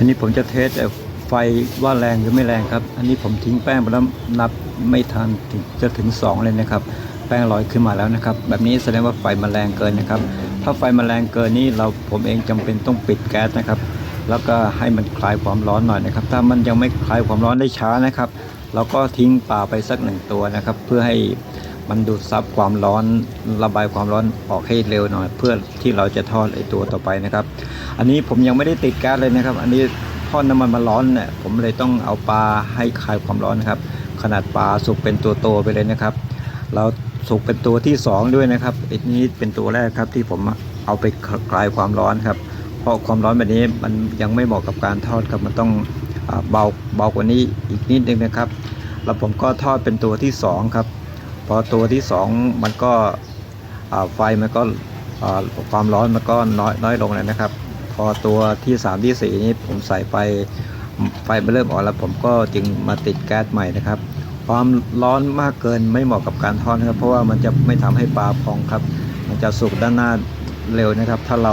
อันนี้ผมจะเทสไฟว่าแรงหรือไม่แรงครับ อันนี้ผมทิ้งแป้งไปแล้วนับไม่ทันถึงจะถึง 2 เลยนะครับ แป้งลอยขึ้นมาแล้วนะครับ แบบนี้แสดงว่าไฟมันแรงเกินนะครับ ถ้าไฟมันแรงเกินนี่เราผมเองจำเป็นต้องปิดแก๊สนะครับ แล้วก็ให้มันคลายความร้อนหน่อยนะครับ ถ้ามันยังไม่คลายความร้อนได้ช้านะครับ เราก็ทิ้งปลาไปสักหนึ่งตัวนะครับ เพื่อให้ มันดูดซับความร้อนระบายความร้อนออกให้เร็วหน่อย เพื่อที่เราจะทอดไอตัวต่อไปนะครับ อันนี้ผมยังไม่ได้ติดแก๊สเลยนะครับ อันนี้ทอดน้ำมันมาร้อนเนี่ยผมเลยต้องเอาปลาให้คลายความร้อนนะครับ ขนาดปลาสุกเป็นตัวโตไปเลยนะครับ เราสุกเป็นตัวที่สองด้วยนะครับอันนี้เป็นตัวแรกครับที่ผมเอาไปคลายความร้อนครับ เพราะความร้อนแบบนี้มันยังไม่เหมาะกับการทอดครับมันต้องเบาเบากว่านี้อีกนิดนึงนะครับ แล้วผมก็ทอดเป็นตัวที่สองครับ อตัวที่สองมันก็ไฟมันก็ความร้อนมันก็น้อยน้อยลงแล้วนะครับ พอตัวที่สามที่สี่นี้ผมใส่ไปไฟมันเริ่มอ่อนแล้วผมก็จึงมาติดแก๊สใหม่นะครับ ความร้อนมากเกินไม่เหมาะกับการทอดครับ เพราะว่ามันจะไม่ทำให้ปลาพองครับ มันจะสุกด้านหน้าเร็วนะครับ ถ้าเรา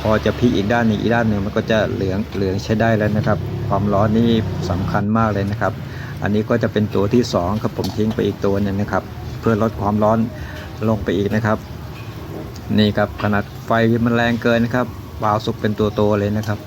พอจะพลิกอีกด้านหนึ่งอีกด้านหนึ่งมันก็จะเหลืองเหลืองใช้ได้แล้วนะครับ ความร้อนนี่สำคัญมากเลยนะครับ อันนี้ก็จะเป็นตัวที่สองครับผมทิ้งไปอีกตัวหนึงนะครับ เพื่อลดความร้อนลงไปอีกนะครับ นี่ครับขนาดไฟมันแรงเกินนะครับปลาสุกเป็นตัวโตเลยนะครับ